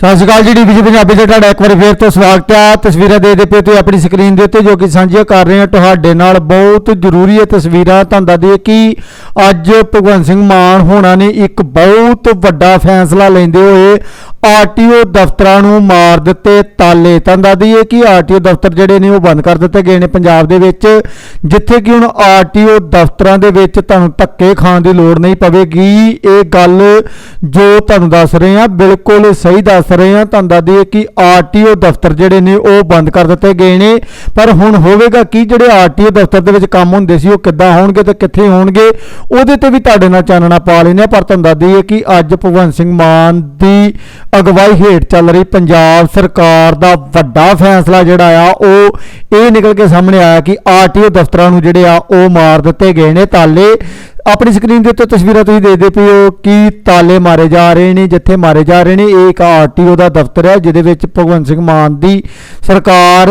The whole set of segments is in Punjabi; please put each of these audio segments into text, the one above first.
ਸਤਿ ਸ਼੍ਰੀ ਅਕਾਲ ਜੀ ਡੀਬੀਸੀ ਪੰਜਾਬੀ ਤੇ ਤੁਹਾਡਾ ਇੱਕ ਵਾਰੀ ਫੇਰ ਤੋਂ ਸਵਾਗਤ ਹੈ। ਤਸਵੀਰਾਂ ਦੇ ਦੇ ਪਏ ਤੁਸੀਂ ਆਪਣੀ ਸਕਰੀਨ ਦੇ ਉੱਤੇ ਜੋ ਕਿ ਸਾਂਝੀਆਂ ਕਰ ਰਹੇ ਹਾਂ, ਤੁਹਾਡੇ ਨਾਲ ਬਹੁਤ ਜ਼ਰੂਰੀ ਹੈ ਤਸਵੀਰਾਂ ਤੁਹਾਨੂੰ ਦੱਸ ਕਿ ਅੱਜ ਭਗਵੰਤ ਸਿੰਘ ਮਾਨ ਹੋਣਾ ਨੇ ਇੱਕ ਬਹੁਤ ਵੱਡਾ ਫੈਸਲਾ ਲੈਂਦੇ ਹੋਏ ਆਰਟੀਓ ਦਫ਼ਤਰਾਂ ਨੂੰ ਮਾਰ ਦਿੱਤੇ ਤਾਲੇ। ਤੁਹਾਨੂੰ ਦੱਸ ਦਈਏ ਕਿ ਆਰਟੀਓ ਦਫ਼ਤਰ ਜਿਹੜੇ ਨੇ ਉਹ ਬੰਦ ਕਰ ਦਿੱਤੇ ਗਏ ਨੇ ਪੰਜਾਬ ਦੇ ਵਿੱਚ, ਜਿੱਥੇ ਕਿ ਹੁਣ ਆਰਟੀਓ ਦਫ਼ਤਰਾਂ ਦੇ ਵਿੱਚ ਤੁਹਾਨੂੰ ਧੱਕੇ ਖਾਣ ਦੀ ਲੋੜ ਨਹੀਂ ਪਵੇਗੀ। ਇਹ ਗੱਲ ਜੋ ਤੁਹਾਨੂੰ ਦੱਸ ਰਹੇ ਹਾਂ, ਬਿਲਕੁਲ ਸਹੀ ਦੱਸ ਰਹੇ ਹਾਂ। ਤੁਹਾਨੂੰ ਦੱਸ ਦਈਏ ਕਿ ਆਰਟੀਓ ਦਫ਼ਤਰ ਜਿਹੜੇ ਨੇ ਉਹ ਬੰਦ ਕਰ ਦਿੱਤੇ ਗਏ ਨੇ। ਪਰ ਹੁਣ ਹੋਵੇਗਾ ਕੀ? ਜਿਹੜੇ ਆਰਟੀਓ ਦਫ਼ਤਰ ਦੇ ਵਿੱਚ ਕੰਮ ਹੁੰਦੇ ਸੀ, ਉਹ ਕਿੱਦਾਂ ਹੋਣਗੇ ਤੇ ਕਿੱਥੇ ਹੋਣਗੇ? ਉਹਦੇ ਤੇ ਵੀ ਤੁਹਾਡੇ ਨਾਲ ਚਾਨਣਾ ਪਾ ਲੈਨੇ ਆ ਪਰ ਤੁਹਾਨੂੰ ਦੱਸ ਦਈਏ ਕਿ ਅੱਜ ਭਗਵੰਤ ਸਿੰਘ ਮਾਨ ਦੀ ਅਗਵਾਈ ਹੇਠ ਚੱਲ ਰਹੀ ਪੰਜਾਬ ਸਰਕਾਰ ਦਾ ਵੱਡਾ ਫੈਸਲਾ ਜਿਹੜਾ ਆ, ਉਹ ਇਹ ਨਿਕਲ ਕੇ ਸਾਹਮਣੇ ਆਇਆ ਕਿ ਆਰਟੀਓ ਦਫ਼ਤਰਾਂ ਨੂੰ ਜਿਹੜੇ ਆ, ਉਹ ਮਾਰ ਦਿੱਤੇ ਗਏ ਨੇ ਤਾਲੇ। ਆਪਣੀ ਸਕਰੀਨ ਦੇ ਉੱਤੇ ਤਸਵੀਰਾਂ ਤੁਸੀਂ ਦੇਖਦੇ ਪਏ ਹੋ ਕਿ ਤਾਲੇ ਮਾਰੇ ਜਾ ਰਹੇ ਨੇ, ਜਿੱਥੇ ਮਾਰੇ ਜਾ ਰਹੇ ਨੇ। ਇਹ ਇੱਕ ਆਰਟੀਓ ਦਾ ਦਫ਼ਤਰ ਹੈ, ਜਿਹਦੇ ਵਿੱਚ ਭਗਵੰਤ ਸਿੰਘ ਮਾਨ ਦੀ ਸਰਕਾਰ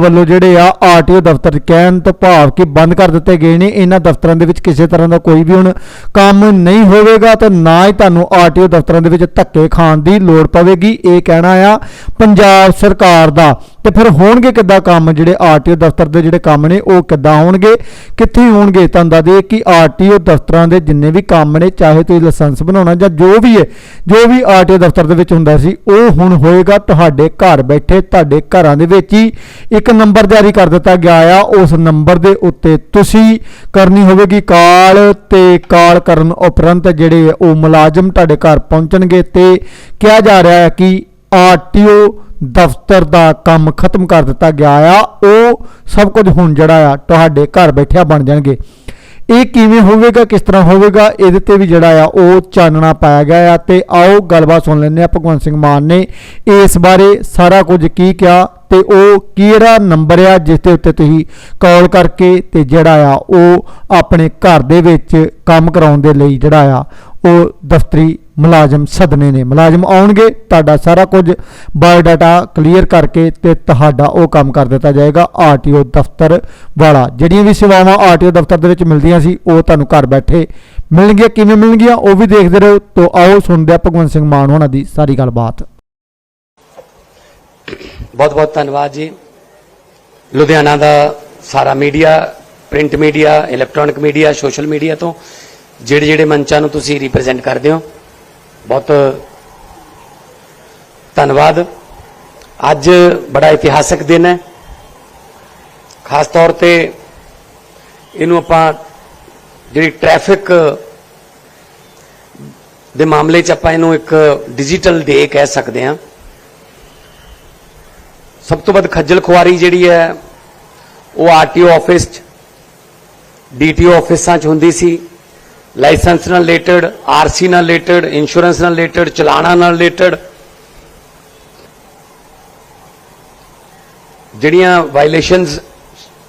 ਵੱਲੋਂ ਜਿਹੜੇ ਆ ਆਰਟੀਓ ਦਫ਼ਤਰ ਕਹਿਣ ਤੋਂ ਭਾਵ ਕਿ ਬੰਦ ਕਰ ਦਿੱਤੇ ਗਏ ਨੇ। ਇਹਨਾਂ ਦਫ਼ਤਰਾਂ ਦੇ ਵਿੱਚ ਕਿਸੇ ਤਰ੍ਹਾਂ ਦਾ ਕੋਈ ਵੀ ਹੁਣ ਕੰਮ ਨਹੀਂ ਹੋਵੇਗਾ ਤੇ ਨਾ ਹੀ ਤੁਹਾਨੂੰ ਆਰਟੀਓ ਦਫ਼ਤਰਾਂ ਦੇ ਵਿੱਚ ਧੱਕੇ ਖਾਣ ਦੀ ਲੋੜ ਪਵੇਗੀ। ਇਹ ਕਹਿਣਾ ਆ, ਪੰਜਾਬ ਸਰਕਾਰ ਦਾ। ਤੇ ਫਿਰ ਹੋਣਗੇ ਕਿੱਦਾਂ ਕੰਮ? ਜਿਹੜੇ ਆਰਟੀਓ ਦਫ਼ਤਰ ਦੇ ਜਿਹੜੇ ਕੰਮ ਨੇ, ਉਹ ਕਿੱਦਾਂ ਹੋਣਗੇ? ਕਿੱਥੇ ਹੋਣਗੇ? ਤੁਹਾਨੂੰ ਦੱਸ ਦਈਏ ਕਿ ਆਰਟੀਓ ਦਫ਼ਤਰਾਂ ਦੇ ਜਿੰਨੇ ਵੀ ਕੰਮ ਨੇ, ਚਾਹੇ ਤੁਸੀਂ ਲਾਇਸੈਂਸ ਬਣਾਉਣਾ ਜਾਂ ਜੋ ਵੀ ਹੈ, ਜੋ ਵੀ ਆਰਟੀਓ ਦਫ਼ਤਰ ਦੇ ਵਿੱਚ ਹੁੰਦਾ ਸੀ, ਉਹ ਹੁਣ ਹੋਏਗਾ ਤੁਹਾਡੇ ਘਰ ਬੈਠੇ, ਤੁਹਾਡੇ ਘਰਾਂ ਦੇ ਵਿੱਚ ਹੀ। ਇੱਕ ਨੰਬਰ ਜਾਰੀ ਕਰ ਦਿੱਤਾ ਗਿਆ ਆ, ਉਸ ਨੰਬਰ ਦੇ ਉੱਤੇ ਤੁਸੀਂ ਕਰਨੀ ਹੋਵੇਗੀ ਕਾਲ ਤੇ ਕਾਲ ਕਰਨ ਉਪਰੰਤ ਜਿਹੜੇ ਉਹ ਮੁਲਾਜ਼ਮ ਤੁਹਾਡੇ ਘਰ ਪਹੁੰਚਣਗੇ ਤੇ ਕਿਹਾ ਜਾ ਰਿਹਾ ਹੈ ਕਿ ਆਰਟੀਓ ਦਫ਼ਤਰ ਦਾ ਕੰਮ ਖਤਮ ਕਰ ਦਿੱਤਾ ਗਿਆ ਆ, ਉਹ ਸਭ ਕੁਝ ਹੁਣ ਜਿਹੜਾ ਆ, ਤੁਹਾਡੇ ਘਰ ਬੈਠਿਆ ਬਣ ਜਾਣਗੇ। ਇਹ ਕਿਵੇਂ ਹੋਵੇਗਾ, ਕਿਸ ਤਰ੍ਹਾਂ ਹੋਵੇਗਾ, ਇਹਦੇ ਤੇ ਵੀ ਜਿਹੜਾ ਆ, ਉਹ ਚਾਨਣਾ ਪਾਇਆ ਗਿਆ ਆ। ਤੇ ਆਓ ਗੱਲਬਾਤ ਸੁਣ ਲੈਂਦੇ ਆ ਭਗਵੰਤ ਸਿੰਘ ਮਾਨ ਨੇ ਇਸ ਬਾਰੇ ਸਾਰਾ ਕੁਝ ਕੀ ਕਿਹਾ, ਤੇ ਉਹ ਕਿਹੜਾ ਨੰਬਰ ਆ, ਜਿਸ ਦੇ ਉੱਤੇ ਤੁਸੀਂ ਕਾਲ ਕਰਕੇ ਤੇ ਜਿਹੜਾ ਆ, ਉਹ ਆਪਣੇ ਘਰ ਦੇ ਵਿੱਚ ਕੰਮ ਕਰਾਉਣ ਦੇ ਲਈ ਜਿਹੜਾ ਆ, ਉਹ ਦਫ਼ਤਰੀ ਮੁਲਾਜ਼ਮ ਸਦਨੇ ਨੇ। ਮੁਲਾਜ਼ਮ ਆਉਣਗੇ, ਤੁਹਾਡਾ ਸਾਰਾ ਕੁਝ ਬਾਇਓਡਾਟਾ ਕਲੀਅਰ ਕਰਕੇ ਤੇ ਤੁਹਾਡਾ ਉਹ ਕੰਮ ਕਰ ਦਿੱਤਾ ਜਾਏਗਾ, ਆਰਟੀਓ ਦਫ਼ਤਰ ਵਾਲਾ। ਜਿਹੜੀਆਂ ਵੀ ਸੇਵਾਵਾਂ ਆਰਟੀਓ ਦਫ਼ਤਰ ਦੇ ਵਿੱਚ ਮਿਲਦੀਆਂ ਸੀ, ਉਹ ਤੁਹਾਨੂੰ ਘਰ ਬੈਠੇ ਮਿਲਣਗੀਆਂ। ਕਿਵੇਂ ਮਿਲਣਗੀਆਂ, ਉਹ ਵੀ ਦੇਖਦੇ ਰਹੋ। ਤੋਂ ਆਓ, ਸੁਣਦੇ ਆ ਭਗਵੰਤ ਸਿੰਘ ਮਾਨ ਹੋਣਾ ਦੀ ਸਾਰੀ ਗੱਲਬਾਤ। ਬਹੁਤ ਬਹੁਤ ਧੰਨਵਾਦ ਜੀ। ਲੁਧਿਆਣਾ ਦਾ ਸਾਰਾ media, print media, electronic media, social media ਤੋਂ ਜਿਹੜੇ ਜਿਹੜੇ ਮੰਚਾਂ ਨੂੰ ਤੁਸੀਂ ਰਿਪਰੈਜ਼ੈਂਟ ਕਰਦੇ ਹੋ ਬਹੁਤ ਧੰਨਵਾਦ। ਅੱਜ ਬੜਾ ਇਤਿਹਾਸਕ ਦਿਨ ਹੈ। ਖਾਸ ਤੌਰ ਤੇ ਇਹਨੂੰ ਆਪਾਂ ਜਿਹੜੀ ਟ੍ਰੈਫਿਕ ਦੇ ਮਾਮਲੇ 'ਚ ਆਪਾਂ ਇਹਨੂੰ ਇੱਕ ਡਿਜੀਟਲ ਡੇ ਕਹਿ ਸਕਦੇ ਹਾਂ। ਸਭ ਤੋਂ ਵੱਧ ਖੱਜਲ ਖੁਆਰੀ ਜਿਹੜੀ ਹੈ, ਉਹ ਆਰਟੀਓ ਆਫਿਸ 'ਚ ਡੀਟੀਓ ਆਫਿਸਾਂ 'ਚ ਹੁੰਦੀ ਸੀ। ਲਾਇਸੈਂਸ ਨਾਲ ਰਿਲੇਟਡ ਆਰਸੀ ਨਾਲ ਰਿਲੇਟਡ, ਇੰਸ਼ੋਰੈਂਸ ਨਾਲ ਰਿਲੇਟਡ, ਚਲਾਣਾ ਨਾਲ ਰਿਲੇਟਡ। ਜਿਹੜੀਆਂ ਵਾਇਲੇਸ਼ਨਸ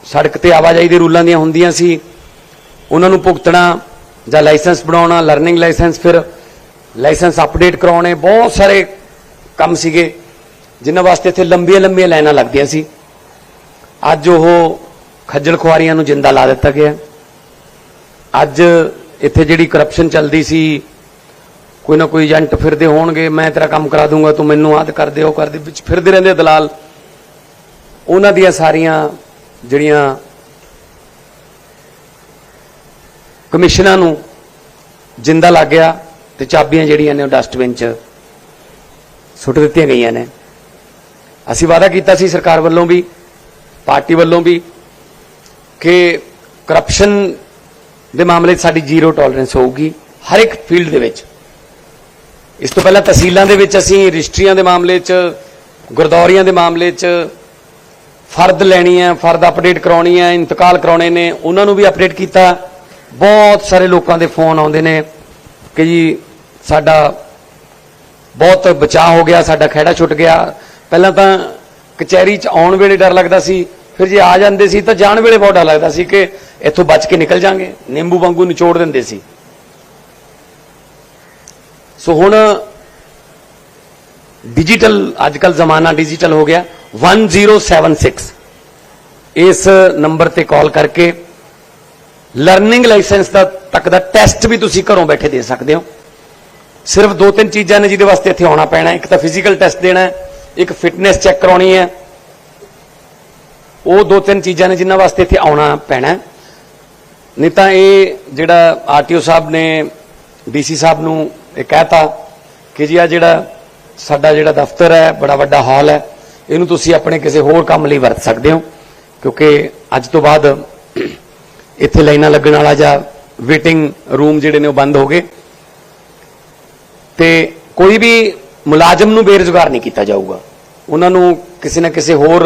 ਸੜਕ ਤੇ ਆਵਾਜਾਈ ਦੇ ਰੂਲਾਂ ਦੀਆਂ ਹੁੰਦੀਆਂ ਸੀ, ਉਹਨਾਂ ਨੂੰ ਭੁਗਤਣਾ ਜਾਂ ਲਾਇਸੈਂਸ ਬਣਾਉਣਾ ਲਰਨਿੰਗ ਲਾਇਸੈਂਸ ਫਿਰ ਲਾਇਸੈਂਸ ਅਪਡੇਟ ਕਰਾਉਣੇ, ਬਹੁਤ ਸਾਰੇ ਕੰਮ ਸੀਗੇ, ਜਿਨ੍ਹਾਂ ਵਾਸਤੇ ਇੱਥੇ ਲੰਬੀਆਂ ਲੰਬੀਆਂ ਲਾਈਨਾਂ ਲੱਗਦੀਆਂ ਸੀ। ਅੱਜ ਉਹ ਖੱਜਲ ਖੁਆਰੀਆਂ ਨੂੰ ਜਿੰਦਾ ਲਾ ਦਿੱਤਾ ਗਿਆ। ਅੱਜ ਇੱਥੇ ਜਿਹੜੀ ਕਰਪਸ਼ਨ ਚੱਲਦੀ ਸੀ, ਕੋਈ ਨਾ ਕੋਈ ਏਜੰਟ ਫਿਰਦੇ ਹੋਣਗੇ, ਮੈਂ ਤੇਰਾ ਕੰਮ ਕਰਾ ਦੂੰਗਾ, ਤੂੰ ਮੈਨੂੰ ਆਦ ਕਰ ਦੇ ਉਹ ਕਰ ਦੇ ਵਿੱਚ ਫਿਰਦੇ ਰਹਿੰਦੇ ਦਲਾਲ। ਉਹਨਾਂ ਦੀਆਂ ਸਾਰੀਆਂ ਜਿਹੜੀਆਂ ਕਮਿਸ਼ਨਾਂ ਨੂੰ ਜਿੰਦਾ ਲੱਗ ਗਿਆ ਤੇ ਚਾਬੀਆਂ ਜਿਹੜੀਆਂ ਨੇ ਉਹ ਡਸਟਬਿਨ 'ਚ ਸੁੱਟ ਦਿੱਤੀਆਂ ਗਈਆਂ ਨੇ। ਅਸੀਂ ਵਾਅਦਾ ਕੀਤਾ ਸੀ ਸਰਕਾਰ ਵੱਲੋਂ ਵੀ, ਪਾਰਟੀ ਵੱਲੋਂ ਵੀ ਕਿ ਕਰਪਸ਼ਨ ਦੇ ਮਾਮਲੇ 'ਚ ਸਾਡੀ ਜ਼ੀਰੋ ਟੋਲਰੈਂਸ ਹੋਊਗੀ ਹਰ ਇੱਕ ਫੀਲਡ ਦੇ ਵਿੱਚ। ਇਸ ਤੋਂ ਪਹਿਲਾਂ ਤਹਿਸੀਲਾਂ ਦੇ ਵਿੱਚ ਅਸੀਂ ਰਜਿਸਟਰੀਆਂ ਦੇ ਮਾਮਲੇ 'ਚ, ਗੁਰਦੌਰੀਆਂ ਦੇ ਮਾਮਲੇ 'ਚ ਫਰਦ ਲੈਣੀ ਹੈ, ਫਰਦ ਅਪਡੇਟ ਕਰਾਉਣੀ ਹੈ, ਇੰਤਕਾਲ ਕਰਾਉਣੇ ਨੇ, ਉਹਨਾਂ ਨੂੰ ਵੀ ਅਪਡੇਟ ਕੀਤਾ। ਬਹੁਤ ਸਾਰੇ ਲੋਕਾਂ ਦੇ ਫੋਨ ਆਉਂਦੇ ਨੇ ਕਿ ਜੀ ਸਾਡਾ ਬਹੁਤ ਬਚਾਅ ਹੋ ਗਿਆ, ਸਾਡਾ ਖਹਿੜਾ ਛੁੱਟ ਗਿਆ। ਪਹਿਲਾਂ ਤਾਂ ਕਚਹਿਰੀ 'ਚ ਆਉਣ ਵੇਲੇ ਡਰ ਲੱਗਦਾ ਸੀ। ਫਿਰ ਜੇ ਆ ਜਾਂਦੇ ਸੀ ਤਾਂ ਜਾਣ ਵੇਲੇ ਬਹੁਤ ਡਰ ਲੱਗਦਾ ਸੀ ਕਿ ਇੱਥੋਂ ਬਚ ਕੇ ਨਿਕਲ ਜਾਾਂਗੇ, ਨਿੰਬੂ ਵਾਂਗੂ ਨਿਚੋੜ ਦਿੰਦੇ ਸੀ। ਸੋ ਹੁਣ ਡਿਜੀਟਲ ਅੱਜਕੱਲ ਜ਼ਮਾਨਾ ਡਿਜੀਟਲ ਹੋ ਗਿਆ। 1076 ਇਸ ਨੰਬਰ ਤੇ ਕਾਲ ਕਰਕੇ ਲਰਨਿੰਗ ਲਾਇਸੈਂਸ ਦਾ ਤੱਕ ਦਾ ਟੈਸਟ ਵੀ ਤੁਸੀਂ ਘਰੋਂ ਬੈਠੇ ਦੇ ਸਕਦੇ ਹੋ। ਸਿਰਫ ਦੋ ਤਿੰਨ ਚੀਜ਼ਾਂ ਨੇ ਜਿਹਦੇ ਵਾਸਤੇ ਇੱਥੇ ਆਉਣਾ ਪੈਣਾ ਇੱਕ ਤਾਂ ਫਿਜ਼ੀਕਲ ਟੈਸਟ ਦੇਣਾ ਇੱਕ ਫਿਟਨੈਸ ਚੈੱਕ ਕਰਾਉਣੀ ਹੈ। ਉਹ ਦੋ ਤਿੰਨ ਚੀਜ਼ਾਂ ਨੇ ਜਿਨ੍ਹਾਂ ਵਾਸਤੇ ਇੱਥੇ ਆਉਣਾ ਪੈਣਾ ਨਹੀਂ ਤਾਂ ਇਹ ਜਿਹੜਾ ਆਰਟੀਓ ਸਾਹਿਬ ਨੇ, ਡੀਸੀ ਸਾਹਿਬ ਨੂੰ ਇਹ ਕਹਿਤਾ ਕਿ ਜੀ ਆ ਜਿਹੜਾ ਸਾਡਾ ਜਿਹੜਾ ਦਫ਼ਤਰ ਹੈ, ਬੜਾ ਵੱਡਾ ਹਾਲ ਹੈ, ਇਹਨੂੰ ਤੁਸੀਂ ਆਪਣੇ ਕਿਸੇ ਹੋਰ ਕੰਮ ਲਈ ਵਰਤ ਸਕਦੇ ਹੋ, ਕਿਉਂਕਿ ਅੱਜ ਤੋਂ ਬਾਅਦ ਇੱਥੇ ਲਾਈਨਾਂ ਲੱਗਣ ਵਾਲਾ ਜਾਂ ਵੇਟਿੰਗ ਰੂਮ ਜਿਹੜੇ ਨੇ ਉਹ ਬੰਦ ਹੋ ਗਏ। ਤੇ ਕੋਈ ਵੀ ਮੁਲਾਜ਼ਮ ਨੂੰ ਬੇਰੁਜ਼ਗਾਰ ਨਹੀਂ ਕੀਤਾ ਜਾਊਗਾ। ਉਹਨਾਂ ਨੂੰ ਕਿਸੇ ਨਾ ਕਿਸੇ ਹੋਰ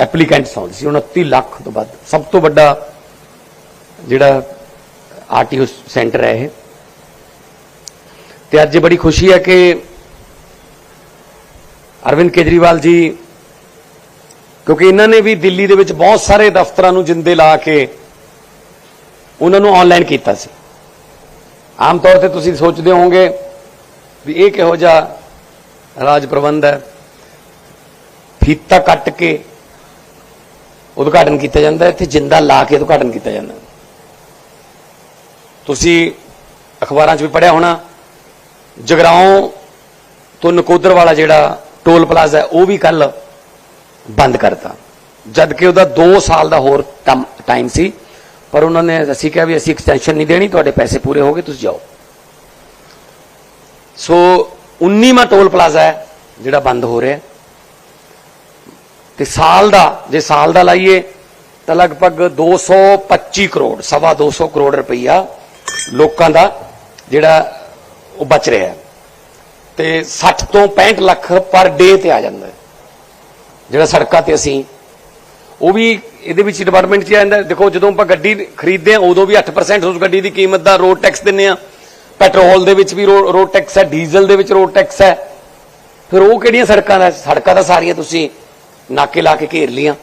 ਐਪਲੀਕੈਂਟਸ ਆਉਂਦੇ ਸੀ 29 ਲੱਖ ਤੋਂ ਵੱਧ। ਸਭ ਤੋਂ ਵੱਡਾ ਜਿਹੜਾ ਆਰਟੀਓ ਸੈਂਟਰ ਹੈ ਇਹ। ਤੇ ਅੱਜ ਬੜੀ ਖੁਸ਼ੀ ਹੈ ਕਿ ਅਰਵਿੰਦ ਕੇਜਰੀਵਾਲ ਜੀ, ਕਿਉਂਕਿ ਇਹਨਾਂ ਨੇ ਵੀ ਦਿੱਲੀ ਦੇ ਵਿੱਚ ਬਹੁਤ ਸਾਰੇ ਦਫ਼ਤਰਾਂ ਨੂੰ ਜਿੰਦੇ ਲਾ ਕੇ ਉਹਨਾਂ ਨੂੰ ਆਨਲਾਈਨ ਕੀਤਾ ਸੀ। ਆਮ ਤੌਰ ਤੇ ਤੁਸੀਂ ਸੋਚਦੇ ਹੋਵੋਗੇ ਵੀ ਇਹ ਕਿਹੋ ਜਿਹਾ ਰਾਜ ਪ੍ਰਬੰਧ ਹੈ। ਫੀਤਾ ਕੱਟ ਕੇ ਉਦਘਾਟਨ ਕੀਤਾ ਜਾਂਦਾ, ਇੱਥੇ ਜਿੰਦਾ ਲਾ ਕੇ ਉਦਘਾਟਨ ਕੀਤਾ ਜਾਂਦਾ। ਤੁਸੀਂ ਅਖਬਾਰਾਂ 'ਚ ਵੀ ਪੜਿਆ ਹੋਣਾ, ਜਗਰਾਉਂ ਤੋਂ ਨਕੋਦਰ ਵਾਲਾ ਜਿਹੜਾ ਟੋਲ ਪਲਾਜ਼ਾ ਹੈ, ਉਹ ਵੀ ਕੱਲ ਬੰਦ ਕਰਤਾ। ਜਦ ਕਿ ਉਹਦਾ 2 ਸਾਲ ਦਾ ਹੋਰ ਟਾਈਮ ਸੀ, ਪਰ ਉਹਨਾਂ ਨੇ ਅਸੀਂ ਕਿਹਾ ਵੀ ਅਸੀਂ ਐਕਸਟੈਂਸ਼ਨ ਨਹੀਂ ਦੇਣੀ, ਤੁਹਾਡੇ ਪੈਸੇ ਪੂਰੇ ਹੋ ਗਏ, ਤੁਸੀਂ ਜਾਓ। ਸੋ 19ਵਾਂ ਟੋਲ ਪਲਾਜ਼ਾ ਹੈ ਜਿਹੜਾ ਬੰਦ ਹੋ ਰਿਹਾ। ਤੇ ਸਾਲ ਦਾ, ਜੇ ਸਾਲ ਦਾ ਲਾਈਏ, ਤਾਂ ਲਗਭਗ 225 ਕਰੋੜ, ਸਵਾ 200 ਕਰੋੜ ਰੁਪਈਆ ਲੋਕਾਂ ਦਾ ਜਿਹੜਾ ਉਹ ਬਚ ਰਿਹਾ ਹੈ। ਤੇ 60 ਤੋਂ 65 ਲੱਖ ਪਰ ਡੇ ਤੇ ਆ ਜਾਂਦਾ ਜਿਹੜਾ ਸੜਕਾਂ ਤੇ ਅਸੀਂ, ਉਹ ਵੀ ਇਹਦੇ ਵਿੱਚ ਡਿਪਾਰਟਮੈਂਟ 'ਚ ਆ ਜਾਂਦਾ ਦੇਖੋ, ਜਦੋਂ ਆਪਾਂ ਗੱਡੀ ਖਰੀਦਦੇ ਆ ਉਦੋਂ ਵੀ 8% ਉਸ ਗੱਡੀ ਦੀ ਕੀਮਤ ਦਾ ਰੋਡ ਟੈਕਸ ਦਿੰਨੇ ਆ ਪੈਟਰੋਲ ਦੇ ਵਿੱਚ ਵੀ ਰੋਡ ਟੈਕਸ ਹੈ, ਡੀਜ਼ਲ ਦੇ ਵਿੱਚ ਰੋਡ ਟੈਕਸ ਹੈ। ਫਿਰ ਉਹ ਕਿਹੜੀਆਂ ਸੜਕਾਂ ਦਾ ਸੜਕਾਂ ਦਾ ਸਾਰੀਆਂ ਤੁਸੀਂ ਨਾਕੇ ਲਾ ਕੇ ਘੇਰ ਲੀਆਂ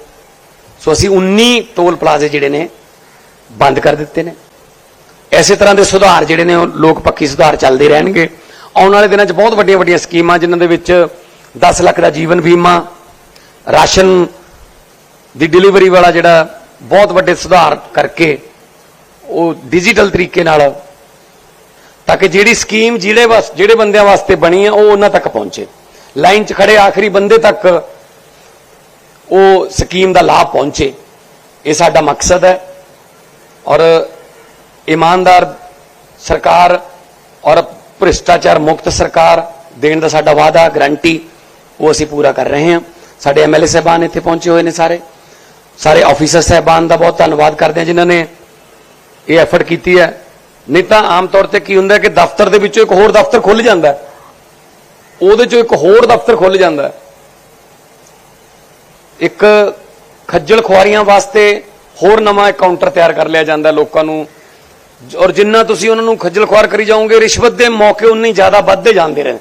ਸੋ ਅਸੀਂ 19 ਟੋਲ ਪਲਾਜ਼ੇ ਜਿਹੜੇ ਨੇ, ਬੰਦ ਕਰ ਦਿੱਤੇ ਨੇ। ਐਸੇ ਤਰ੍ਹਾਂ ਦੇ ਸੁਧਾਰ ਜਿਹੜੇ ਨੇ, ਉਹ ਲੋਕ ਪੱਖੀ ਸੁਧਾਰ ਚੱਲਦੇ ਰਹਿਣਗੇ। ਆਉਣ ਵਾਲੇ ਦਿਨਾਂ 'ਚ ਬਹੁਤ ਵੱਡੀਆਂ ਵੱਡੀਆਂ ਸਕੀਮਾਂ, ਜਿਨ੍ਹਾਂ ਦੇ ਵਿੱਚ 10 ਲੱਖ ਦਾ ਜੀਵਨ ਬੀਮਾ, ਰਾਸ਼ਨ ਦੀ ਡਿਲੀਵਰੀ ਵਾਲਾ ਜਿਹੜਾ ਬਹੁਤ ਵੱਡੇ ਸੁਧਾਰ ਕਰਕੇ ਉਹ ਡਿਜੀਟਲ ਤਰੀਕੇ ਨਾਲ ਤਾਂ ਕਿ ਜਿਹੜੀ ਸਕੀਮ ਜਿਹੜੇ ਵਾਸ ਜਿਹੜੇ ਬੰਦਿਆਂ ਵਾਸਤੇ ਬਣੀ ਹੈ, ਉਹ ਉਹਨਾਂ ਤੱਕ ਪਹੁੰਚੇ। ਲਾਈਨ 'ਚ ਖੜੇ ਆਖਰੀ ਬੰਦੇ ਤੱਕ ਉਹ ਸਕੀਮ ਦਾ ਲਾਭ ਪਹੁੰਚੇ। ਇਹ ਸਾਡਾ ਮਕਸਦ ਹੈ। ਔਰ ਇਮਾਨਦਾਰ ਸਰਕਾਰ ਔਰ ਭ੍ਰਿਸ਼ਟਾਚਾਰ ਮੁਕਤ ਸਰਕਾਰ ਦੇਣ ਦਾ ਸਾਡਾ ਵਾਅਦਾ ਗਰੰਟੀ ਉਹ ਅਸੀਂ ਪੂਰਾ ਕਰ ਰਹੇ ਹਾਂ। ਸਾਡੇ ਐਮਐਲਏ ਸਾਹਿਬਾਨ ਇੱਥੇ ਪਹੁੰਚੇ ਹੋਏ ਨੇ ਸਾਰੇ। ਸਾਰੇ ਆਫੀਸਰ ਸਾਹਿਬਾਨ ਦਾ ਬਹੁਤ ਧੰਨਵਾਦ ਕਰਦੇ ਹਾਂ ਜਿਨ੍ਹਾਂ ਨੇ ਇਹ ਐਫਰਟ ਕੀਤੀ ਹੈ। ਨਹੀਂ ਤਾਂ ਆਮ ਤੌਰ ਤੇ ਕੀ ਹੁੰਦਾ ਕਿ ਦਫ਼ਤਰ ਦੇ ਵਿੱਚੋਂ ਇੱਕ ਹੋਰ ਦਫ਼ਤਰ ਖੁੱਲ ਜਾਂਦਾ ਉਹਦੇ ਚੋਂ ਇੱਕ ਹੋਰ ਦਫ਼ਤਰ ਖੁੱਲ ਜਾਂਦਾ ਇੱਕ ਖੱਜਲ ਖੁਆਰੀਆਂ ਵਾਸਤੇ ਹੋਰ ਨਵਾਂ ਕਾਊਂਟਰ ਤਿਆਰ ਕਰ ਲਿਆ ਜਾਂਦਾ ਲੋਕਾਂ ਨੂੰ। ਔਰ ਜਿੰਨਾ ਤੁਸੀਂ ਉਹਨਾਂ ਨੂੰ ਖੱਜਲ ਖੁਆਰ ਕਰੀ ਜਾਓਗੇ, ਰਿਸ਼ਵਤ ਦੇ ਮੌਕੇ ਉਨੇ ਜ਼ਿਆਦਾ ਵੱਧਦੇ ਜਾਂਦੇ ਰਹੇ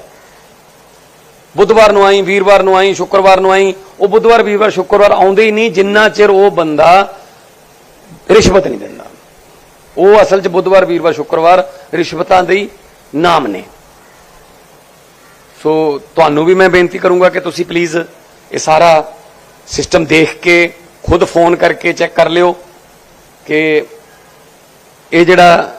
ਬੁੱਧਵਾਰ ਨੂੰ ਆਈ, ਵੀਰਵਾਰ ਨੂੰ ਆਈ, ਸ਼ੁੱਕਰਵਾਰ ਨੂੰ ਆਈ, ਉਹ ਬੁੱਧਵਾਰ, ਵੀਰਵਾਰ, ਸ਼ੁੱਕਰਵਾਰ ਆਉਂਦੇ ਹੀ ਨਹੀਂ, ਜਿੰਨਾ ਚਿਰ ਉਹ ਬੰਦਾ ਰਿਸ਼ਵਤ ਨਹੀਂ ਦਿੰਦਾ। ਉਹ ਅਸਲ 'ਚ ਬੁੱਧਵਾਰ, ਵੀਰਵਾਰ, ਸ਼ੁੱਕਰਵਾਰ ਰਿਸ਼ਵਤਾਂ ਦੇ ਨਾਮ ਨੇ। ਸੋ ਤੁਹਾਨੂੰ ਵੀ ਮੈਂ ਬੇਨਤੀ ਕਰੂੰਗਾ ਕਿ ਤੁਸੀਂ ਪਲੀਜ਼ ਇਹ ਸਾਰਾ ਸਿਸਟਮ ਦੇਖ ਕੇ ਖੁਦ ਫੋਨ ਕਰਕੇ ਚੈੱਕ ਕਰ ਲਿਓ ਕਿ ਇਹ ਜਿਹੜਾ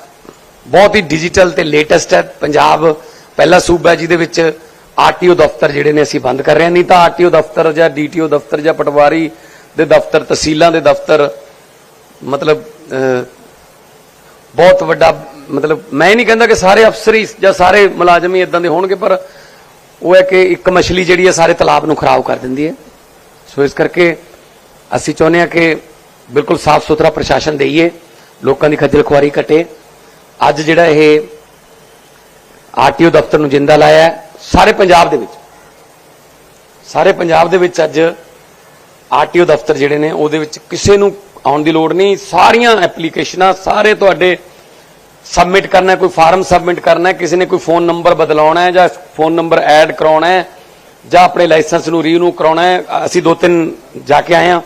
ਬਹੁਤ ਹੀ ਡਿਜੀਟਲ ਤੇ ਲੇਟੈਸਟ ਹੈ, ਪੰਜਾਬ ਪਹਿਲਾ ਸੂਬਾ ਜਿਹਦੇ ਵਿੱਚ ਆਰਟੀਓ ਦਫ਼ਤਰ ਜਿਹੜੇ ਨੇ ਅਸੀਂ ਬੰਦ ਕਰ ਰਹੇ ਹਾਂ। ਨਹੀਂ ਤਾਂ ਆਰਟੀਓ ਦਫ਼ਤਰ ਜਾਂ ਡੀਟੀਓ ਦਫ਼ਤਰ ਜਾਂ ਪਟਵਾਰੀ ਦੇ ਦਫ਼ਤਰ, ਤਹਿਸੀਲਾਂ ਦੇ ਦਫ਼ਤਰ, ਮਤਲਬ ਬਹੁਤ ਵੱਡਾ, ਮਤਲਬ, ਮੈਂ ਨਹੀਂ ਕਹਿੰਦਾ ਕਿ ਸਾਰੇ ਅਫਸਰ ਹੀ ਜਾਂ ਸਾਰੇ ਮੁਲਾਜ਼ਮ ਹੀ ਇਦਾਂ ਦੇ ਹੋਣਗੇ, ਪਰ ਉਹ ਹੈ ਕਿ ਇੱਕ ਮਛਲੀ ਜਿਹੜੀ ਹੈ ਸਾਰੇ ਤਲਾਬ ਨੂੰ ਖਰਾਬ ਕਰ ਦਿੰਦੀ ਹੈ। ਸੋ ਇਸ ਕਰਕੇ ਅਸੀਂ ਚਾਹੁੰਦੇ ਹਾਂ ਕਿ ਬਿਲਕੁਲ ਸਾਫ਼ ਸੁਥਰਾ ਪ੍ਰਸ਼ਾਸਨ ਦੇਈਏ, ਲੋਕਾਂ ਦੀ ਖੱਜਲ ਖੁਆਰੀ ਘਟੇ। ਅੱਜ ਜਿਹੜਾ ਇਹ ਆਰਟੀਓ ਦਫ਼ਤਰ ਨੂੰ ਜਿੰਦਾ ਲਾਇਆ ਸਾਰੇ ਪੰਜਾਬ ਦੇ ਵਿੱਚ, ਸਾਰੇ ਪੰਜਾਬ ਦੇ ਵਿੱਚ ਅੱਜ ਆਰਟੀਓ ਦਫ਼ਤਰ ਜਿਹੜੇ ਨੇ, ਉਹਦੇ ਵਿੱਚ ਕਿਸੇ ਨੂੰ ਆਉਣ ਦੀ ਲੋੜ ਨਹੀਂ। ਸਾਰੀਆਂ ਐਪਲੀਕੇਸ਼ਨਾਂ ਸਾਰੇ ਤੁਹਾਡੇ ਸਬਮਿਟ ਕਰਨਾ ਕੋਈ ਫਾਰਮ ਸਬਮਿਟ ਕਰਨਾ ਕਿਸੇ ਨੇ ਕੋਈ ਫੋਨ ਨੰਬਰ ਬਦਲਾਉਣਾ ਹੈ ਜਾਂ ਫੋਨ ਨੰਬਰ ਐਡ ਕਰਾਉਣਾ ਹੈ ਜਾਂ ਆਪਣੇ ਲਾਇਸੈਂਸ ਨੂੰ ਰੀਨਿਊ ਕਰਾਉਣਾ ਹੈ, ਅਸੀਂ ਦੋ ਤਿੰਨ ਜਾ ਕੇ ਆਏ ਹਾਂ।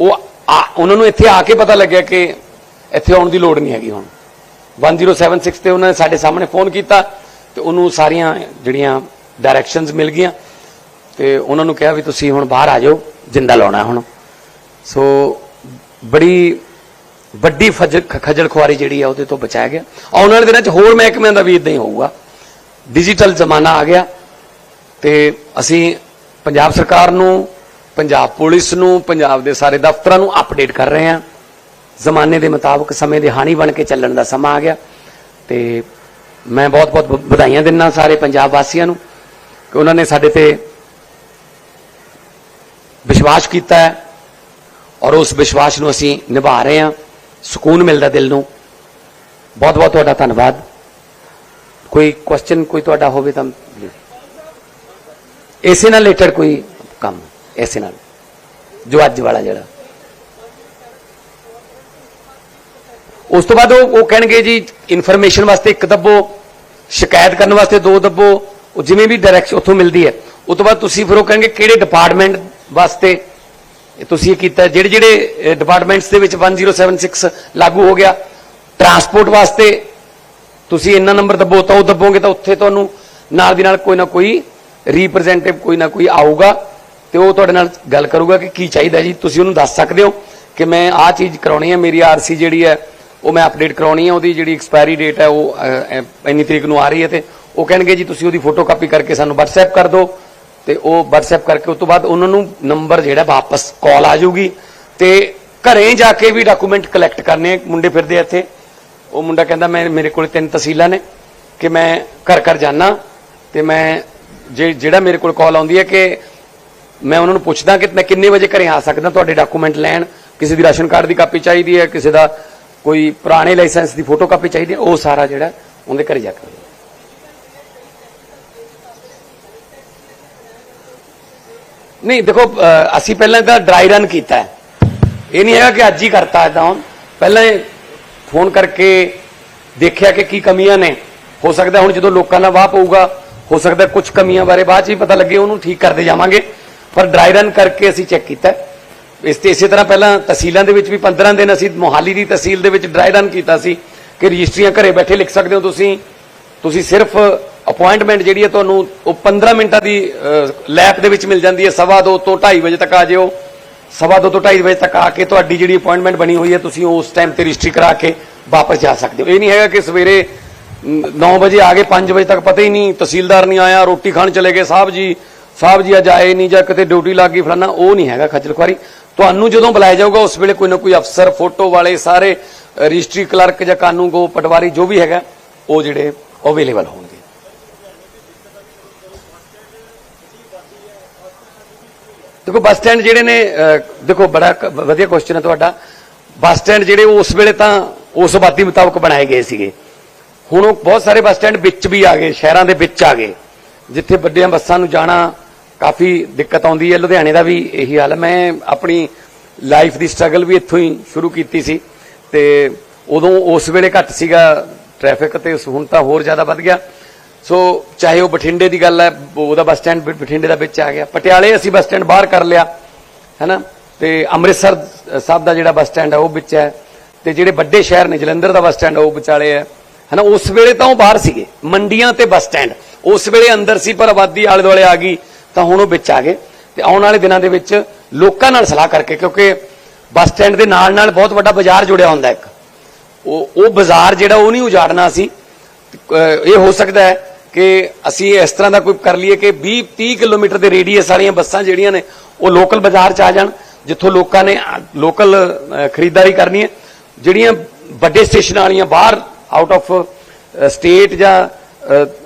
ਉਹ ਆ- ਉਹਨਾਂ ਨੂੰ ਇੱਥੇ ਆ ਕੇ ਪਤਾ ਲੱਗਿਆ ਕਿ ਇੱਥੇ ਆਉਣ ਦੀ ਲੋੜ ਨਹੀਂ ਹੈਗੀ ਹੁਣ। 1076 ਤੇ ਉਹਨਾਂ ਨੇ ਸਾਡੇ ਸਾਹਮਣੇ ਫੋਨ ਕੀਤਾ ਤੇ ਉਹਨੂੰ ਸਾਰੀਆਂ ਜਿਹੜੀਆਂ ਡਾਇਰੈਕਸ਼ਨਸ ਮਿਲ ਗਈਆਂ ਤੇ ਉਹਨਾਂ ਨੂੰ ਕਿਹਾ ਵੀ ਤੁਸੀਂ ਹੁਣ ਬਾਹਰ ਆ ਜਾਓ, ਜਿੰਦਾ ਲਾਉਣਾ ਹੁਣ। ਸੋ ਬੜੀ, ਵੱਡੀ ਖੱਜਲ ਖਜਲ ਖੁਆਰੀ ਜਿਹੜੀ ਆ ਉਹਦੇ ਤੋਂ ਬਚਾਇਆ ਗਿਆ। ਆਉਣ ਵਾਲੇ ਦਿਨਾਂ 'ਚ ਹੋਰ ਮਹਿਕਮਿਆਂ ਦਾ ਵੀ ਇਦਾਂ ਹੀ ਹੋਊਗਾ। ਡਿਜੀਟਲ ਜ਼ਮਾਨਾ ਆ ਗਿਆ। ਤੇ ਅਸੀਂ ਪੰਜਾਬ ਸਰਕਾਰ ਨੂੰ, ਪੰਜਾਬ ਪੁਲਿਸ ਨੂੰ, ਪੰਜਾਬ ਦੇ ਸਾਰੇ ਦਫ਼ਤਰਾਂ ਨੂੰ ਅਪਡੇਟ ਕਰ ਰਹੇ ਹਾਂ। ਜ਼ਮਾਨੇ ਦੇ ਮੁਤਾਬਕ ਸਮੇਂ ਦੇ ਹਾਣੀ ਬਣ ਕੇ ਚੱਲਣ ਦਾ ਸਮਾਂ ਆ ਗਿਆ। ਤੇ ਮੈਂ ਬਹੁਤ-ਬਹੁਤ ਵਧਾਈਆਂ ਦਿੰਦਾ ਸਾਰੇ ਪੰਜਾਬ ਵਾਸੀਆਂ ਨੂੰ ਕਿ ਉਹਨਾਂ ਨੇ ਸਾਡੇ ਤੇ ਵਿਸ਼ਵਾਸ ਕੀਤਾ ਹੈ ਔਰ ਉਸ ਵਿਸ਼ਵਾਸ ਨੂੰ ਅਸੀਂ ਨਿਭਾ ਰਹੇ ਹਾਂ। ਸਕੂਨ ਮਿਲਦਾ ਦਿਲ ਨੂੰ। ਬਹੁਤ ਬਹੁਤ ਤੁਹਾਡਾ ਧੰਨਵਾਦ। ਕੋਈ ਕੁਐਸਚਨ ਕੋਈ ਤੁਹਾਡਾ ਹੋਵੇ ਤਾਂ ਇਸੇ ਨਾਲ ਰਿਲੇਟਡ ਕੋਈ ਕੰਮ, ਇਸੇ ਨਾਲ, ਜੋ ਅੱਜ ਵਾਲਾ ਜਿਹੜਾ। ਉਸ ਤੋਂ ਬਾਅਦ ਉਹ ਉਹ ਕਹਿਣਗੇ ਜੀ ਇਨਫੋਰਮੇਸ਼ਨ ਵਾਸਤੇ ਇੱਕ ਦੱਬੋ, ਸ਼ਿਕਾਇਤ ਕਰਨ ਵਾਸਤੇ ਦੋ ਦੱਬੋ, ਉਹ ਜਿਵੇਂ ਵੀ ਡਾਇਰੈਕਸ਼ਨ ਉੱਥੋਂ ਮਿਲਦੀ ਹੈ। ਉਸ ਤੋਂ ਬਾਅਦ ਤੁਸੀਂ ਫਿਰ ਉਹ ਕਹਿਣਗੇ ਕਿਹੜੇ ਡਿਪਾਰਟਮੈਂਟ ਵਾਸਤੇ ਤੁਸੀਂ ਇਹ ਕੀਤਾ ਜਿਹੜੇ ਜਿਹੜੇ ਡਿਪਾਰਟਮੈਂਟਸ ਦੇ ਵਿੱਚ 1076 ਲਾਗੂ ਹੋ ਗਿਆ ਟਰਾਂਸਪੋਰਟ ਵਾਸਤੇ ਤੁਸੀਂ ਇੰਨਾ ਨੰਬਰ ਦੱਬੋ ਤਾਂ ਉਹ ਦੱਬੋਗੇ ਤਾਂ ਉੱਥੇ ਤੁਹਾਨੂੰ ਨਾਲ ਦੀ ਨਾਲ ਕੋਈ ਨਾ ਕੋਈ ਰਿਪਰੈਜ਼ੈਂਟੇਟਿਵ ਕੋਈ ਨਾ ਕੋਈ ਆਊਗਾ ਤੇ ਉਹ ਤੁਹਾਡੇ ਨਾਲ ਗੱਲ ਕਰੂਗਾ ਕਿ ਕੀ ਚਾਹੀਦਾ ਜੀ। ਤੁਸੀਂ ਉਹਨੂੰ ਦੱਸ ਸਕਦੇ ਹੋ ਕਿ ਮੈਂ ਆਹ ਚੀਜ਼ ਕਰਾਉਣੀ ਹੈ, ਮੇਰੀ ਆਰਸੀ ਜਿਹੜੀ ਹੈ, ਉਹ ਮੈਂ ਅਪਡੇਟ ਕਰਾਉਣੀ ਹੈ, ਉਹਦੀ ਜਿਹੜੀ ਐਕਸਪਾਇਰੀ ਡੇਟ ਹੈ, ਉਹ ਇੰਨੀ ਤਰੀਕ ਨੂੰ ਆ ਰਹੀ ਹੈ ਤੇ ਉਹ ਕਹਿਣਗੇ ਜੀ, ਤੁਸੀਂ ਉਹਦੀ ਫੋਟੋ ਕਾਪੀ ਕਰਕੇ ਸਾਨੂੰ WhatsApp ਕਰ ਦਿਓ ਤੇ ਉਹ WhatsApp ਕਰਕੇ ਉਸ ਤੋਂ ਬਾਅਦ ਉਹਨਾਂ ਨੂੰ ਨੰਬਰ ਜਿਹੜਾ ਵਾਪਸ ਕਾਲ ਆ ਜਾਊਗੀ ਤੇ ਘਰੇ ਜਾ ਕੇ ਵੀ ਡਾਕੂਮੈਂਟ ਕਲੈਕਟ ਕਰਨੇ ਮੁੰਡੇ ਫਿਰਦੇ ਇੱਥੇ। ਉਹ ਮੁੰਡਾ ਕਹਿੰਦਾ, ਮੈਂ, ਮੇਰੇ ਕੋਲ ਤਿੰਨ ਤਹਿਸੀਲਾਂ ਨੇ ਕਿ ਮੈਂ ਘਰ ਘਰ ਜਾਣਾ ਤੇ ਮੈਂ ਜਿਹੜਾ ਮੇਰੇ ਕੋਲ ਕਾਲ ਆਉਂਦੀ ਹੈ ਕਿ ਮੈਂ ਉਹਨਾਂ ਨੂੰ ਪੁੱਛਦਾ ਕਿ ਮੈਂ ਕਿੰਨੇ ਵਜੇ ਘਰੇ ਆ ਸਕਦਾ, ਤੁਹਾਡੇ ਡਾਕੂਮੈਂਟ ਲੈਣ। ਕਿਸੇ ਦੀ ਰਾਸ਼ਨ ਕਾਰਡ ਦੀ ਕਾਪੀ ਚਾਹੀਦੀ ਹੈ, ਕਿਸੇ ਦਾ ਕੋਈ ਪੁਰਾਣੇ ਲਾਇਸੈਂਸ ਦੀ ਫੋਟੋ ਕਾਪੀ ਚਾਹੀਦੀ ਹੈ, ਉਹ ਸਾਰਾ ਜਿਹੜਾ ਉਹਦੇ ਘਰੇ ਜਾ ਕੇ ਨਹੀਂ, ਦੇਖੋ ਅਸੀਂ ਪਹਿਲਾਂ ਤਾਂ ਡਰਾਈ ਰਨ ਕੀਤਾ ਇਹ ਨਹੀਂ ਹੈਗਾ ਕਿ ਅੱਜ ਹੀ ਕਰਤਾ ਇਦਾਂ ਹੁਣ ਪਹਿਲਾਂ ਫੋਨ ਕਰਕੇ ਦੇਖਿਆ ਕਿ ਕੀ ਕਮੀਆਂ ਨੇ। ਹੋ ਸਕਦਾ ਹੁਣ ਜਦੋਂ ਲੋਕਾਂ ਦਾ ਵਾਹ ਪਊਗਾ ਹੋ ਸਕਦਾ ਕੁਝ ਕਮੀਆਂ ਬਾਰੇ ਬਾਅਦ ਚ ਵੀ ਪਤਾ ਲੱਗੇ, ਉਹਨੂੰ ਠੀਕ ਕਰਦੇ ਜਾਵਾਂਗੇ। ਪਰ ਡਰਾਈ ਰਨ ਕਰਕੇ ਅਸੀਂ ਚੈੱਕ ਕੀਤਾ। ਇਸ ਤੇ ਇਸੇ ਤਰ੍ਹਾਂ ਪਹਿਲਾਂ ਤਹਿਸੀਲਾਂ ਦੇ ਵਿੱਚ ਵੀ 15 ਦਿਨ ਅਸੀਂ ਮੋਹਾਲੀ ਦੀ ਤਹਿਸੀਲ ਦੇ ਵਿੱਚ ਡਰਾਈ ਰਨ ਕੀਤਾ ਸੀ ਕਿ ਰਜਿਸਟਰੀਆਂ ਘਰੇ ਬੈਠੇ ਲਿਖ ਸਕਦੇ ਹੋ ਤੁਸੀਂ। ਤੁਸੀਂ ਸਿਰਫ ਅਪਾਇੰਟਮੈਂਟ ਜਿਹੜੀ ਹੈ ਤੁਹਾਨੂੰ ਉਹ 15 ਮਿੰਟਾਂ ਦੀ ਲੈਬ ਦੇ ਵਿੱਚ ਮਿਲ ਜਾਂਦੀ ਹੈ। ਸਵਾ ਦੋ ਤੋਂ 2:30 ਵਜੇ ਤੱਕ ਆ ਜਿਓ। ਸਵਾ ਦੋ ਤੋਂ 2:30 ਵਜੇ ਤੱਕ ਆ ਕੇ ਤੁਹਾਡੀ ਜਿਹੜੀ ਅਪਾਇੰਟਮੈਂਟ ਬਣੀ ਹੋਈ ਹੈ, ਤੁਸੀਂ ਉਸ ਟਾਈਮ ਤੇ ਰਜਿਸਟਰੀ ਕਰਾ ਕੇ ਵਾਪਸ ਜਾ ਸਕਦੇ ਹੋ। ਇਹ ਨਹੀਂ ਹੈਗਾ ਕਿ ਸਵੇਰੇ 9 ਵਜੇ ਆ ਗਏ 5 ਵਜੇ ਤੱਕ ਪਤਾ ਹੀ ਨਹੀਂ, ਤਹਿਸੀਲਦਾਰ ਨਹੀਂ ਆਇਆ, ਰੋਟੀ ਖਾਣ ਚਲੇ ਗਏ, ਸਾਹਿਬ ਜੀ ਸਾਹਿਬ ਜੀ ਅੱਜ ਆਏ ਨਹੀਂ ਜਾਂ ਕਿਤੇ ਡਿਊਟੀ ਲੱਗ ਗਈ, ਫਲਾਨਾ, ਉਹ ਨਹੀਂ ਹੈਗਾ ਖੱਜਲ ਖੁਆਰੀ। ਤੁਹਾਨੂੰ ਜਦੋਂ ਬੁਲਾਇਆ ਜਾਊਗਾ, ਉਸ ਵੇਲੇ ਕੋਈ ਨਾ ਕੋਈ ਅਫਸਰ, ਫੋਟੋ ਵਾਲੇ, ਸਾਰੇ ਰਜਿਸਟਰੀ ਕਲਰਕ ਜਾਂ ਕਾਨੂੰਗੋ ਪਟਵਾਰੀ, ਜੋ ਵੀ ਹੈਗਾ, ਉਹ ਜਿਹੜੇ ਅਵੇਲੇਬਲ ਹੋਣਗੇ। ਦੇਖੋ, ਬੱਸ ਸਟੈਂਡ ਜਿਹੜੇ ਨੇ ਦੇਖੋ, ਬੜਾ ਵਧੀਆ ਕੁਐਸਚਨ ਹੈ ਤੁਹਾਡਾ। ਬੱਸ ਸਟੈਂਡ ਜਿਹੜੇ ਉਸ ਵੇਲੇ ਤਾਂ ਉਸ ਆਬਾਦੀ ਮੁਤਾਬਕ ਬਣਾਏ ਗਏ ਸੀਗੇ। ਹੁਣ ਉਹ ਬਹੁਤ ਸਾਰੇ ਬੱਸ ਸਟੈਂਡ ਵਿੱਚ ਵੀ ਆ ਗਏ, ਸ਼ਹਿਰਾਂ ਦੇ ਵਿੱਚ ਆ ਗਏ। ਜਿੱਥੇ ਵੱਡੀਆਂ ਬੱਸਾਂ ਨੂੰ ਜਾਣਾ ਕਾਫੀ ਦਿੱਕਤ ਆਉਂਦੀ ਹੈ। ਲੁਧਿਆਣੇ ਦਾ ਵੀ ਇਹੀ ਹਾਲ ਹੈ। ਮੈਂ ਆਪਣੀ ਲਾਈਫ ਦੀ ਸਟਰਗਲ ਵੀ ਇੱਥੋਂ ਹੀ ਸ਼ੁਰੂ ਕੀਤੀ ਸੀ ਤੇ ਉਦੋਂ ਉਸ ਵੇਲੇ ਘੱਟ ਸੀਗਾ ਟ੍ਰੈਫਿਕ ਤੇ ਹੁਣ ਤਾਂ ਹੋਰ ਜ਼ਿਆਦਾ ਵੱਧ ਗਿਆ। ਸੋ ਚਾਹੇ ਉਹ ਬਠਿੰਡੇ ਦੀ ਗੱਲ ਹੈ, ਉਹਦਾ ਬੱਸ ਸਟੈਂਡ ਬਠਿੰਡੇ ਦਾ ਵਿੱਚ ਆ ਗਿਆ। ਪਟਿਆਲੇ ਅਸੀਂ ਬੱਸ ਸਟੈਂਡ ਬਾਹਰ ਕਰ ਲਿਆ, ਹੈਨਾ? ਤੇ ਅੰਮ੍ਰਿਤਸਰ ਸਾਹਿਬ ਦਾ ਜਿਹੜਾ ਬੱਸ ਸਟੈਂਡ ਹੈ, ਉਹ ਵਿੱਚ ਹੈ। ਤੇ ਜਿਹੜੇ ਵੱਡੇ ਸ਼ਹਿਰ ਨੇ, ਜਲੰਧਰ ਦਾ ਬੱਸ ਸਟੈਂਡ ਹੈ, ਉਹ ਵਿਚਾਲੇ ਹੈ। ਹੈਨਾ ਉਸ ਵੇਲੇ ਤਾਂ ਉਹ ਬਾਹਰ ਸੀਗੇ, ਮੰਡੀਆਂ ਤੇ ਬੱਸ ਸਟੈਂਡ। ਉਸ ਵੇਲੇ ਅੰਦਰ ਸੀ, ਪਰ ਆਬਾਦੀ ਆਲੇ ਦੁਆਲੇ ਆ ਗਈ, ਤਾਂ ਹੁਣ ਉਹ ਵਿੱਚ ਆ ਗਏ। ਤੇ ਆਉਣ ਵਾਲੇ ਦਿਨਾਂ ਦੇ ਵਿੱਚ ਲੋਕਾਂ ਨਾਲ ਸਲਾਹ ਕਰਕੇ, ਕਿਉਂਕਿ ਬੱਸ ਸਟੈਂਡ ਦੇ ਨਾਲ ਨਾਲ ਬਹੁਤ ਵੱਡਾ ਬਾਜ਼ਾਰ ਜੁੜਿਆ ਹੁੰਦਾ ਇੱਕ। ਉਹ ਉਹ ਬਾਜ਼ਾਰ ਜਿਹੜਾ ਉਹ ਨਹੀਂ ਉਜਾੜਨਾ ਸੀ। ਇਹ ਹੋ ਸਕਦਾ ਹੈ ਕਿ ਅਸੀਂ ਇਸ ਤਰ੍ਹਾਂ ਦਾ ਕੋਈ ਕਰ ਲਈਏ ਕਿ 20 30 ਕਿਲੋਮੀਟਰ ਦੇ ਰੇਡੀਅਸ ਵਾਲੀਆਂ ਬੱਸਾਂ ਜਿਹੜੀਆਂ ਨੇ, ਉਹ ਲੋਕਲ ਬਾਜ਼ਾਰ ਚ ਆ ਜਾਣ, ਜਿੱਥੋਂ ਲੋਕਾਂ ਨੇ ਲੋਕਲ ਖਰੀਦਦਾਰੀ ਕਰਨੀ ਹੈ। ਜਿਹੜੀਆਂ ਵੱਡੇ ਸਟੇਸ਼ਨਾਂ ਵਾਲੀਆਂ ਬਾਹਰ ਆਊਟ ਆਫ ਸਟੇਟ ਜਾਂ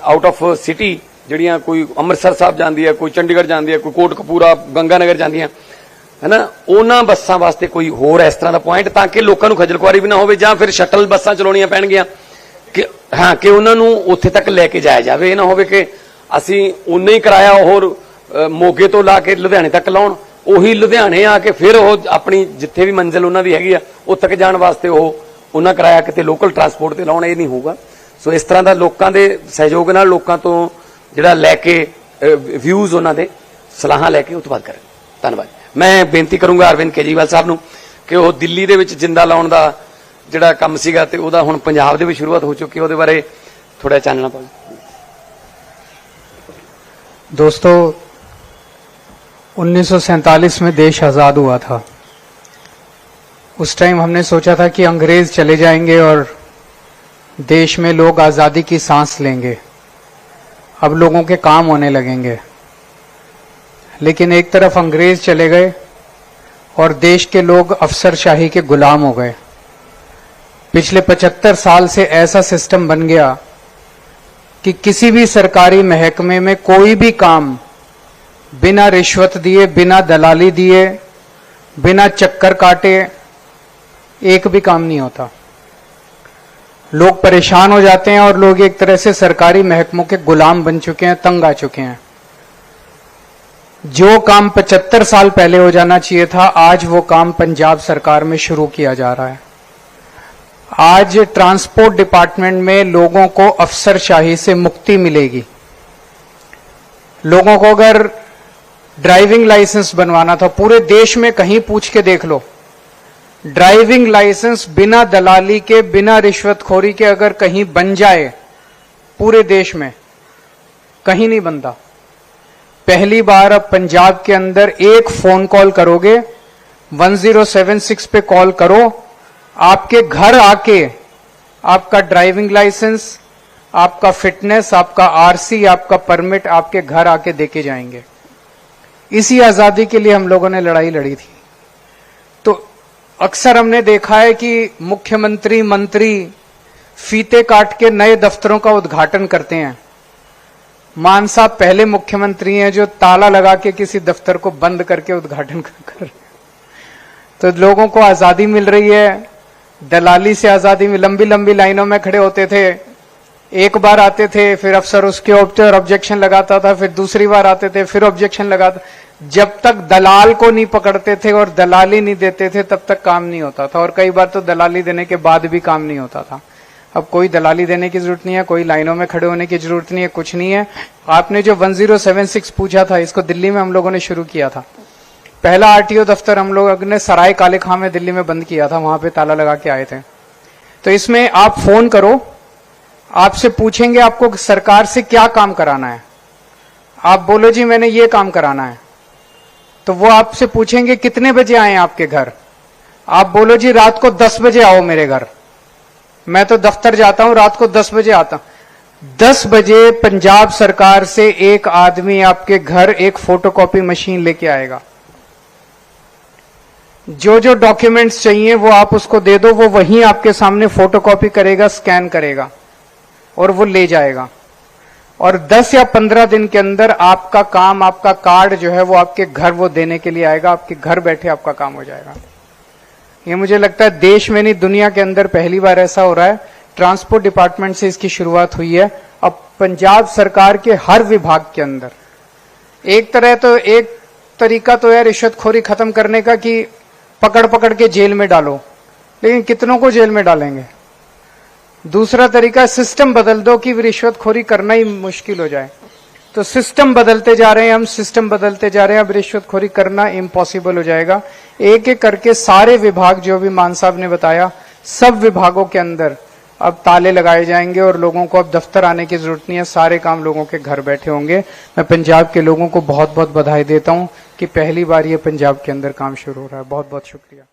ਆਊਟ ਆਫ ਸਿਟੀ ਜਿਹੜੀਆਂ ਕੋਈ ਅੰਮ੍ਰਿਤਸਰ ਸਾਹਿਬ ਜਾਂਦੀ ਹੈ, ਕੋਈ ਚੰਡੀਗੜ੍ਹ ਜਾਂਦੀ ਹੈ, ਕੋਈ ਕੋਟਕਪੂਰਾ, ਗੰਗਾਨਗਰ ਜਾਂਦੀਆਂ, ਹੈਨਾ, ਉਹਨਾਂ ਬੱਸਾਂ ਵਾਸਤੇ ਕੋਈ ਹੋਰ ਇਸ ਤਰ੍ਹਾਂ ਦਾ ਪੁਆਇੰਟ ਤਾਂ ਕਿ ਲੋਕਾਂ ਨੂੰ ਖੱਜਲ ਖੁਆਰੀ ਵੀ ਨਾ ਹੋਵੇ ਜਾਂ ਫਿਰ ਸ਼ਟਲ ਬੱਸਾਂ ਚਲਾਉਣੀਆਂ ਪੈਣਗੀਆਂ, ਕਿ, ਹਾਂ, ਕਿ ਉਹਨਾਂ ਨੂੰ ਉੱਥੇ ਤੱਕ ਲੈ ਕੇ ਜਾਇਆ ਜਾਵੇ, ਇਹ ਨਾ ਹੋਵੇ ਕਿ ਅਸੀਂ ਉਨਾ ਹੀ ਕਿਰਾਇਆ ਹੋਰ ਮੋਗੇ ਤੋਂ ਲਾ ਕੇ ਲੁਧਿਆਣੇ ਤੱਕ ਲਾਉਣ, ਉਹੀ ਲੁਧਿਆਣੇ ਆ ਕੇ ਫਿਰ ਉਹ ਆਪਣੀ ਜਿੱਥੇ ਵੀ ਮੰਜ਼ਿਲ ਉਹਨਾਂ ਦੀ ਹੈਗੀ ਆ ਉਹ ਤੱਕ ਜਾਣ ਵਾਸਤੇ ਉਹ ਉਹਨਾਂ ਕਿਰਾਇਆ ਕਿਤੇ ਲੋਕਲ ਟਰਾਂਸਪੋਰਟ ਤੇ ਲਾਉਣਾ ਇਹ ਨਹੀਂ ਹੋਊਗਾ ਸੋ ਇਸ ਤਰ੍ਹਾਂ ਦਾ ਲੋਕਾਂ ਦੇ ਸਹਿਯੋਗ ਨਾਲ ਲੋਕਾਂ ਤੋਂ ਜਿਹੜਾ ਲੈ ਕੇ ਵਿਊਜ਼ ਉਹਨਾਂ ਦੇ ਸਲਾਹਾਂ ਲੈ ਕੇ ਉਹ ਤੋਂ ਬਾਅਦ ਕਰਾਂ ਧੰਨਵਾਦ ਮੈਂ ਬੇਨਤੀ ਕਰੂੰਗਾ ਅਰਵਿੰਦ ਕੇਜਰੀਵਾਲ ਸਾਹਿਬ ਨੂੰ ਕਿ ਉਹ ਦਿੱਲੀ ਦੇ ਵਿੱਚ ਜਿੰਦਾ ਲਾਉਣ ਦਾ ਜਿਹੜਾ ਕੰਮ ਸੀਗਾ ਤੇ ਉਹਦਾ ਹੁਣ ਪੰਜਾਬ ਦੇ ਵਿੱਚ ਸ਼ੁਰੂਆਤ ਹੋ ਚੁੱਕੀ ਹੈ ਉਹਦੇ ਬਾਰੇ ਥੋੜਾ ਚਾਨਣਾ ਪਾਓ दोस्तों 1947 में देश आजाद हुआ था उस टाइम हमने सोचा था कि अंग्रेज़ चले जाएँगे और देश में लोग आज़ादी की सांस लेंगे। अब लोगों के काम होने लगेंगे। लेकिन एक तरफ़ अंग्रेज़ चले गए और देश के लोग अफसरशाही के गुलाम हो गए। पिछले 75 साल से ऐसा सिस्टम बन गया कि किसी भी सरकारी महकमे में कोई भी काम बिना रिश्वत दिए, बिना दलाली दिए, बिना चक्कर काटे एक भी काम नहीं होता। लोग परेशान हो जाते हैं और लोग एक तरह से सरकारी महकमों के गुलाम बन चुके हैं, तंग आ चुके हैं। जो काम 75 साल पहले हो जाना चाहिए था, आज वो काम पंजाब सरकार में शुरू किया जा रहा है। आज ट्रांसपोर्ट डिपार्टमेंट में लोगों को अफसरशाही से मुक्ति मिलेगी। लोगों को अगर ड्राइविंग लाइसेंस बनवाना था, पूरे देश में कहीं पूछ के देख लो। ड्राइविंग लाइसेंस बिना दलाली के, बिना रिश्वतखोरी के अगर कहीं बन जाए पूरे देश में, कहीं नहीं बनता। पहली बार अब पंजाब के अंदर एक फ़ोन कॉल करोगे 1076 पे कॉल करो, आपके घर आके आपका ड्राइविंग लाइसेंस, आपका फिटनेस, आपका आरसी, आपका परमिट आपके घर आके देके जाएँगे। इसी आज़ादी के लिए हम लोगों ने लड़ाई लड़ी थी। अक्सर हमने देखा है कि मुख्यमंत्री मंत्री फीते काट के नए दफ्तरों का उद्घाटन करते हैं। मान साहब, पहले मुख्यमंत्री हैं जो ताला लगा के किसी दफ्तर को बंद करके उद्घाटन कर कर तो लोगों को आज़ादी मिल रही है, दलाली से आज़ादी में लंबी लंबी लाइनों में खड़े होते थे। एक बार आते थे, फिर अफसर उसके ऑब्जेक्शन लगाता था, फिर दूसरी बार आते थे, फिर ऑब्जेक्शन लगाता जब तक दलाल को नहीं पकड़ते थे और दलाली नहीं देते थे, तब तक काम नहीं होता था। और कई बार तो दलाली देने के बाद भी काम नहीं होता था। अब कोई दलाली देने की ज़रूरत नहीं है, कोई लाइनों में खड़े होने की ज़रूरत नहीं है, कुछ नहीं है। आपने जो 1076 पूछा था, इसको दिल्ली में हम लोगों ने शुरू किया था। पहला आरटीओ दफ्तर हम लोग ने सराय काले खां में दिल्ली में बंद किया था, वहाँ पे ताला लगा के आए थे। तो इसमें आप फ़ोन करो, आपसे पूछेंगे आपको सरकार से क्या काम कराना है। आप बोलो, जी, मैंने ये काम कराना है। तो वो आपसे पूछेंगे, कितने बजे आए आपके घर? आप बोलो, जी, रात को दस बजे आओ मेरे घर। मैं तो दफ्तर जाता हूँ, रात को दस बजे आता हूँ। दस बजे पंजाब सरकार से एक आदमी आपके घर एक फोटोकॉपी मशीन लेके आएगा। जो जो डॉक्यूमेंट्स चाहिए, वो आप उसको दे दो, वो वहीं आपके सामने फोटोकॉपी करेगा स्कैन करेगा, और वो ले जाएगा। और 10 या 15 दिन के अंदर आपका काम, आपका कार्ड जो है वो आपके घर वो देने के लिए आएगा, आपके घर बैठे आपका काम हो जाएगा। ये मुझे लगता है देश में नहीं, दुनिया के अंदर पहली बार ऐसा हो रहा है। ट्रांसपोर्ट डिपार्टमेंट से इसकी शुरुआत हुई है। अब पंजाब सरकार के हर विभाग के अंदर। एक तरह तो एक तरीका तो है रिश्वतखोरी खत्म करने का कि पकड़ पकड़ के जेल में डालो। लेकिन कितनों को जेल में डालेंगे? दूसरा तरीका सिस्टम बदल दो कि रिश्वतखोरी करना ही मुश्किल हो जाए। तो सिस्टम बदलते जा रहे हैं, हम सिस्टम बदलते जा रहे हैं, अब रिश्वतखोरी करना इम्पॉसिबल हो जाएगा। एक एक करके सारे विभाग, जो भी मान साहब ने बताया, सब विभागों के अंदर अब ताले लगाए जाएँगे और लोगों को अब दफ्तर आने की ज़रूरत नहीं है, सारे काम लोगों के घर बैठे होंगे। मैं पंजाब के लोगों को बहुत बहुत बधाई देता हूँ कि पहली बार ये पंजाब के अंदर काम शुरू हो रहा है। बहुत बहुत शुक्रिया।